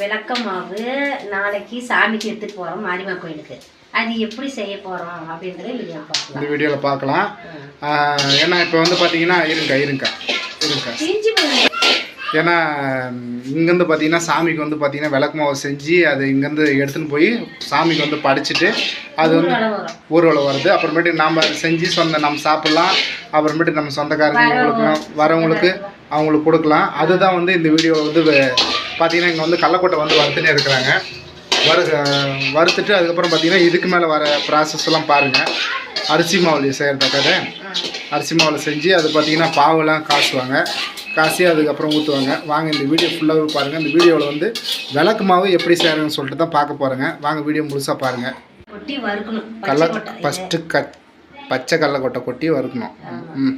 விளக்க மாவு நாளைக்கு சாமிக்கு எடுத்துட்டு போறோம் மாரியம்மா கோயிலுக்கு. அது எப்படி செய்ய போறோம் அப்படின்றத வீடியோ பார்க்கலாம். இந்த வீடியோவில் பார்க்கலாம். ஏன்னா இப்போ வந்து பார்த்தீங்கன்னா இருங்க இருங்க இருங்க. ஏன்னா இங்கேருந்து பார்த்தீங்கன்னா சாமிக்கு வந்து பார்த்தீங்கன்னா விளக்கு மாவு செஞ்சு அது இங்கேருந்து எடுத்துன்னு போய் சாமிக்கு வந்து படைச்சிட்டு அது வந்து ஊர்வலம் வருது அப்புறமேட்டு நாம் அதை செஞ்சு சொந்த நம்ம சாப்பிட்லாம். அப்புறமேட்டு நம்ம சொந்தக்காரங்க கொடுக்கலாம் வரவங்களுக்கு அவங்களுக்கு கொடுக்கலாம். அதுதான் வந்து இந்த வீடியோவில் வந்து பார்த்தீங்கன்னா இங்கே வந்து கள்ளக்கொட்டை வந்து வறுத்துனே இருக்கிறாங்க. வறு வறுத்துட்டு அதுக்கப்புறம் பார்த்தீங்கன்னா இதுக்கு மேலே வர ப்ராசஸ் எல்லாம் பாருங்கள் அரிசி மாவுல செய்கிறதுக்காக அரிசி மாவில் செஞ்சு அது பார்த்தீங்கன்னா பாவெல்லாம் காசுவாங்க. காசி அதுக்கப்புறம் ஊற்றுவாங்க வாங்க இந்த வீடியோ ஃபுல்லாகவே பாருங்கள் இந்த வீடியோவில் வந்து விளக்கு மாவு எப்படி செய்கிறதுன்னு சொல்லிட்டு தான் பார்க்க போகிறேங்க வாங்க வீடியோ முழுசாக பாருங்கள் கொட்டி வறுக்கணும். கடல. ஃபஸ்ட்டு க பச்சை கடலை கொட்டை கொட்டி வறுக்கணும் ம்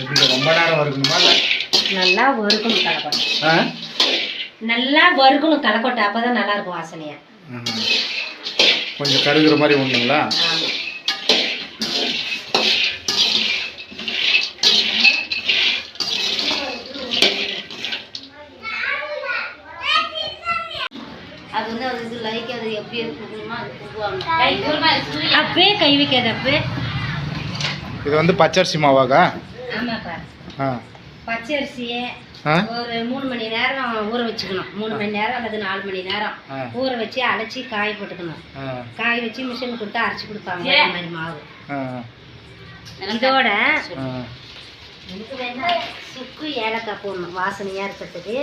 எப்படி ரொம்ப நேரம் வறுக்கணுமா இல்லை நல்லா வறுக்கணும் களைக்கொட்டை ஆ நல்லா வறுக்கணும் களைக்கொட்டை அப்பதான் நல்லா இருக்கும் வாசனையா. ம். கொஞ்சம் கருகிற மாதிரி ஒன்றுங்களா ஆமா அது வந்து அது இது லைக் அது எப்படி இருக்குமா அது குங்குவாங்க அப்பே கை வைக்காது அப்பே. இது வந்து பச்சரிசி மாவாகா ஆமாப்பா. ஆ. பச்சை அரிசியை ஆ ஒரு மூணு மணி நேரம் ஊற வச்சுக்கணும். மூணு மணி நேரம் அல்லது நாலு மணி நேரம். ஊற வச்சு அரைச்சி காய போட்டுக்கணும். காய வச்சு மிஷின் கொடுத்து அரைச்சி கொடுப்பாங்க. இந்த மாதிரி மாவு. இதோட சுக்கு ஏலக்காய் போடணும். வாசனையா இருக்கிறதுக்கு.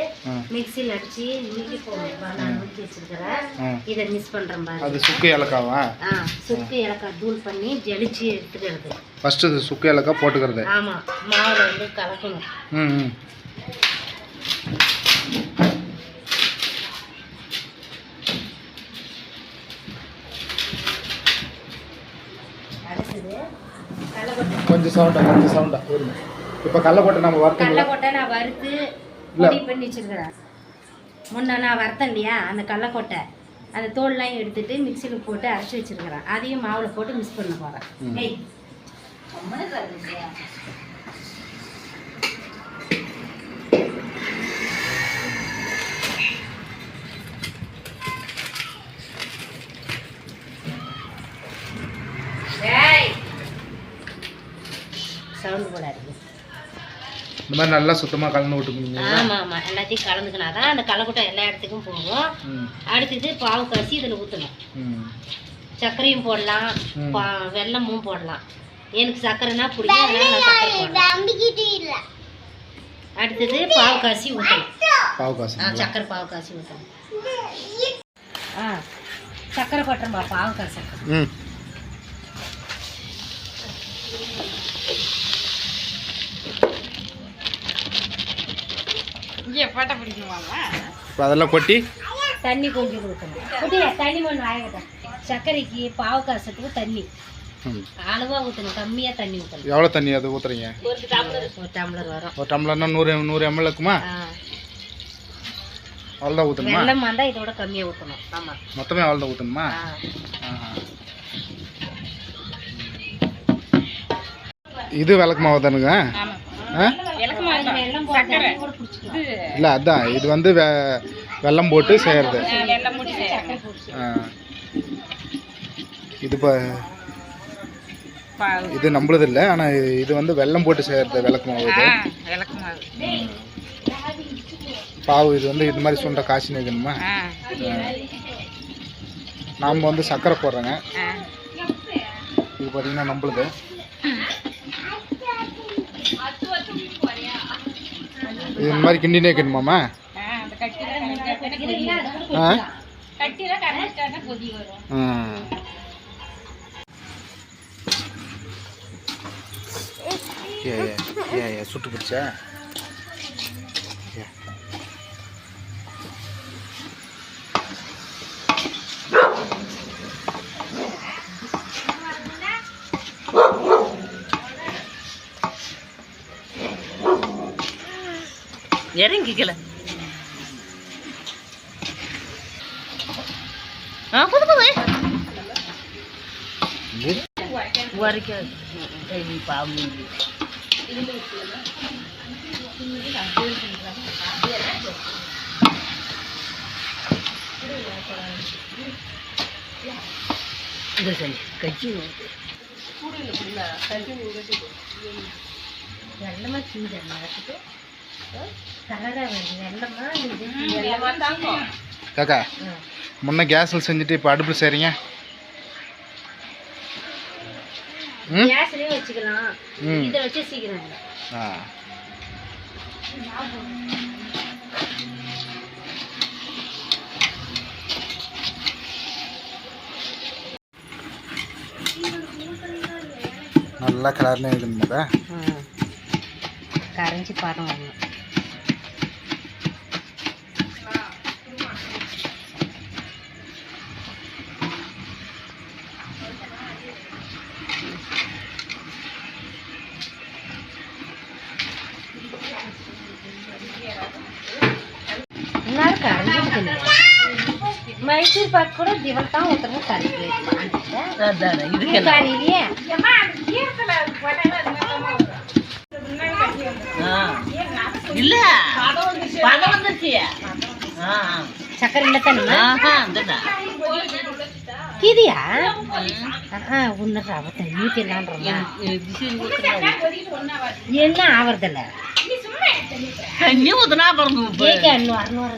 மிக்சியில் அடிச்சு நுணுக்கி போடணும் நான் நுணுக்கி வச்சிருக்கிறேன். இதை மிஸ் பண்றேன் பாரு. அது சுக்கு ஏலக்காவா? ஆ சுக்கு ஏலக்காய் தூள் பண்ணி ஜலிச்சு எடுத்துக்கிறது. ஃபஸ்ட்டு இது சுக்கு ஏலக்காய் போட்டுக்கிறது. ஆமா மாவுல வந்து கலக்கணும். ம் ம் அடுத்தது கடலக்கொட்டை கொஞ்சம் சவுண்டா கொஞ்சம் சவுண்டா? இருங்க இப்போ கடலக்கொட்டை நம்ம வறுத்துக்கலாம் கடலக்கொட்டை நான் வறுத்து பொடி பண்ணி வச்சிருக்கிறேன். முன்ன நான் வறுத்தேன் இல்லையா? அந்த கடலக்கொட்டை அந்த தோல்லாம் எடுத்துட்டு மிக்சியில் போட்டு அரைச்சி வச்சிருக்கிறேன். அதையும் மாவில் போட்டு மிக்ஸ் பண்ண போகிறேன் ம். ஏய் மாதிரி நல்லா சுத்தமாக கலந்து விட்டுக்கணும் ஆமா ஆமா. எல்லாத்தையும் கலந்துக்கினா தான் அந்த கலக்கொட்டை எல்லா இடத்துக்கும் போகும். ம். அடுத்தது பாவு காசி இதில் ஊற்றணும் ம். சர்க்கரையும் போடலாம். ம். பா- வெல்லமும் போடலாம். எனக்கு சர்க்கரைனா பிடிக்கும். அதனால நான் சர்க்கரை போடுறேன் அடுத்தது பாவு காசி ஊற்றணும் பாவு காசு ஆ சர்க்கரை பாவு காசி ஊற்றணும் ஆ சர்க்கரை கொட்டுறம்பா பாவு காசு ம். இப்போ அதெல்லாம் கொட்டி தண்ணி கொஞ்சம் ஊற்றணும் குட்டியா? தண்ணி ஒன்று ஆகிட்டேன் சர்க்கரைக்கு பாவு காசத்துக்கு தண்ணி. ம். அளவாக ஊற்றணும் கம்மியாக தண்ணி ஊற்றணும் எவ்வளோ தண்ணி அது ஊற்றுறீங்க ஒரு டம்ளர். ஒரு டம்ளர் வரும். ஒரு டம்ளர்னா நூறு நூறு எம்எல் இருக்குமா ஆ. அவ்வளோதான் ஊற்றணுமா வெள்ளம் இருந்தால் இதோட கம்மியாக ஊற்றணும் ஆமாம் மொத்தமே அவ்வளோதான் ஊற்றணுமா இது விளக்கு மாவு தானுங்க. ஆ? வெள்ளம் இல்லை அதான் இது வந்து வெ வெல்லம் போட்டு செய்கிறது. இது இப்போ இது நம்மளது இல்லை ஆனால் இது வந்து வெல்லம் போட்டு செய்கிறது விளக்கு மாவு இது பாவு இது வந்து இது மாதிரி சுண்ட காய்ச்சி வைக்கணுமா நாம் வந்து சர்க்கரை போடுறோங்க. இது பார்த்தீங்கன்னா நம்மளுது. இது இந்த மாதிரி கிண்டினே வைக்கணுமாம்மா ஆ ஏ, ஏ ஏ சுட்டு பிடிச்சா? இறங்கிக்கல ஆ புது புது உரைக்காது ஐயோ, பாவம் இந்த சரி கட்சி வெள்ளமா சீதை நடக்குது கலரா வருது வெள்ளமா இது காக்கா முன்ன கேஸில் செஞ்சுட்டு இப்போ அடுப்பில் செய்கிறீங்க ம்? ஆ. நல்லா கலர்னு இருக்குதுங்க கரைஞ்சி பாருங்க. வந்துருச்சு. ஆ சக்கரை இல்லை தானே ஆஹா அதுடா கிதியா? உன்ன ரவ தண்ணி ஊற்றிடலான்றமா என்ன ஆவறதில்ல? தண்ணி ஊத்துனா உப்பு. ஏங்க இன்னும் அறுநூறு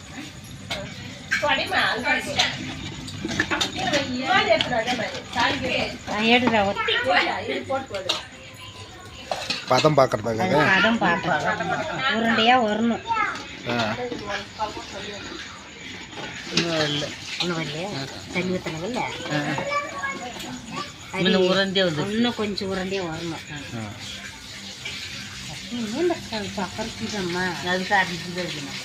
பதம் பார்க்குறதுக்காக பதம் பார்க்கலாம் உருண்டையா வரணும். தண்ணி ஊற்றணுங்கல்ல ஆ. இன்னும் உறைஞ்சே வந்து இன்னும் கொஞ்சம் உருண்டையா வரணும். இந்த சக்கரத்துக்கம்மா அது காட்டிட்டு தான்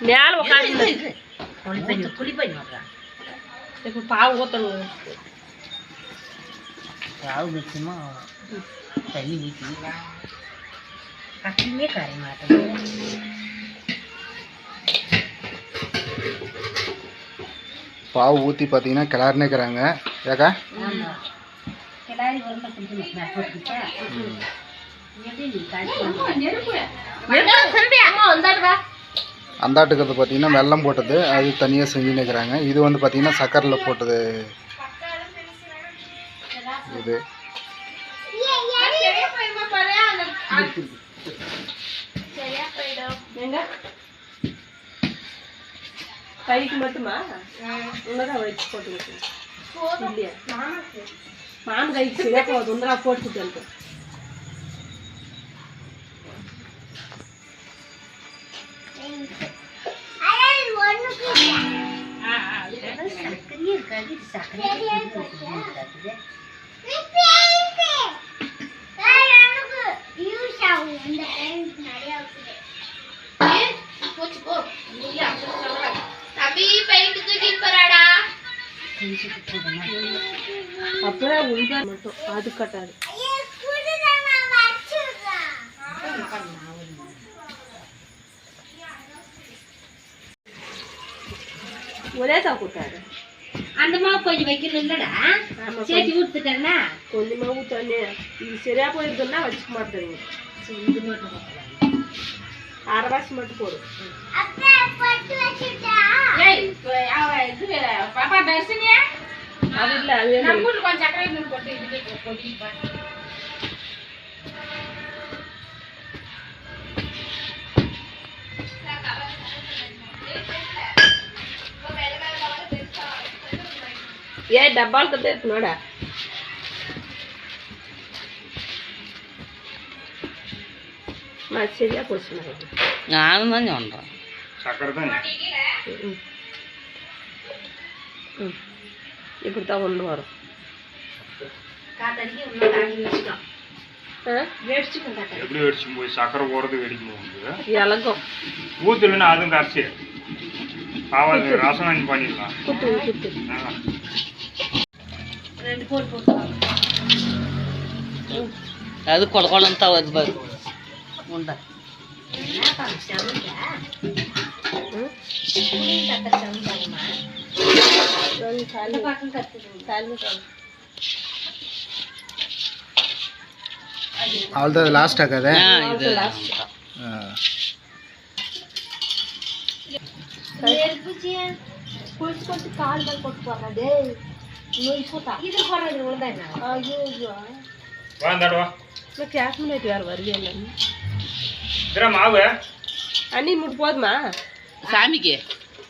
இருக்கணும் மேல உட்காந்து குளிப்பண்ணி குளிப்பண்ணி வர்றான் இப்போ பாவு ஊற்றணும் யாவு வச்சுமா தண்ணி ஊற்றி கட்டிலே கரை மாட்டேன் பாவு ஊற்றி பார்த்தீங்கன்னா கிளறுனே இருக்கிறாங்க ஏக்கா ஆமா கிளாரி நீ காய்ச்சி அந்தாட்டுக்கிறது பார்த்தீங்கன்னா வெல்லம் போட்டது அது தனியாக செஞ்சு நிற்கிறாங்க இது வந்து பார்த்தீங்கன்னா சக்கரில் போட்டது. இது. எங்க கைக்கு மட்டுமா? உள்ளதான் வச்சு போட்டு இல்லையா? மாமன் கைக்கு சரியா போகுது. உண்டரா சக்கரையே இருக்காது இது அப்புறம் உண்டா மட்டும் அது கட்டாது ஒரே தான் கூட்டாரு அந்த மாவு கொஞ்சம் வைக்கணும் இல்லடா. சேர்த்து ஊத்துட்டேன்னா? கொஞ்சமா ஊத்தானே இது சரியா போயிருந்தோம்னா வச்சுக்க மாட்டேங்க இது மட்டும் அரைவாசி மட்டும் போடும் பாப்பா தர்ஷினியா? அது இல்ல அது கொஞ்சம் சக்கரை போட்டு இது போட்டு. இப்படி தான் ஒன்று வரும் காத்தடிக்கு இன்னும் காஞ்சி வச்சுக்கலாம் ஆ வெடிச்சுக்கும் காத்தடி எப்படி வெடிச்சு போய் சக்கரை போடுறது வெடிக்கும் போகுது இலங்கம் ஊத்துலன்னா அதுவும் கரைச்சி ஆவாது ரசம் பண்ணிடலாம் குத்து குத்து ரெண்டு போட்டு போட்டுக்கலாம் அது கொல கொலன்னு தான் வருது பாரு உண்டா என்னப்பா சவுண்டா ம் புளி இது இது கிளாஸ்மேட் வேறு வருவே இல்லை இதா மாவு அண்ணி முட்டு போதுமா சாமிக்கு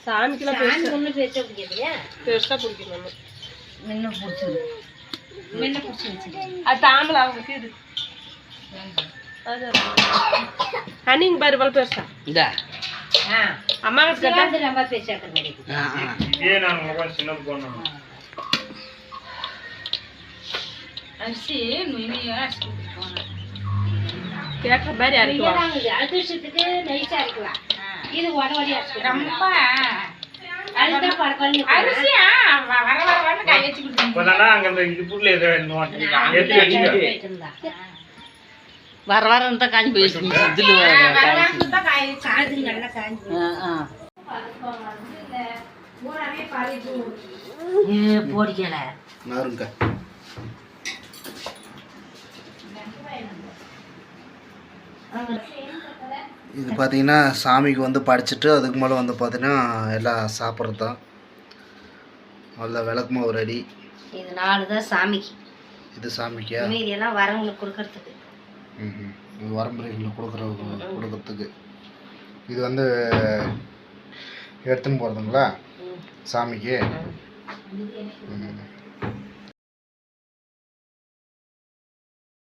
சாமிக்கெல்லாம் சாமி பெருசா பேச முடியாதுயா பெருசாக பிடிக்கும் நம்ம முன்ன பிடிச்சது முன்ன பிடிச்சி அது தாமலை அவங்களுக்கு இது அது அண்ணிங்க பாரு இவ்வளோ பெருசா இந்தா ஆ அம்மா கிட்ட கேட்டா சிவாந்து ரொம்ப பேசாக்க கிடைக்கும் ஆ ஆ இதே நான் உங்கள் சின்னது போடணும் கேட்குற மாதிரி இது அதிர்ஷ்டத்துக்கு நைஸா இருக்கலாம் இது ரொம்ப வர வர தான் காஞ்சி போயிடுச்சு இதில் போடிக்கல இது பார்த்தீங்கன்னா சாமிக்கு வந்து படிச்சுட்டு அதுக்கு மேலே வந்து பார்த்தீங்கன்னா எல்லாம் சாப்பிட்றது. தான் நல்ல விளக்குமா ஒரு அடி இது நாலு தான் சாமிக்கு. இது சாமிக்கா? மீதி எல்லாம் வரவங்களுக்கு கொடுக்கறதுக்கு. ம்ஹும். இது வரம்புரைகளை கொடுக்குற கொடுக்கறதுக்கு. இது வந்து எடுத்துன்னு போகிறதுங்களா சாமிக்கு? ம்.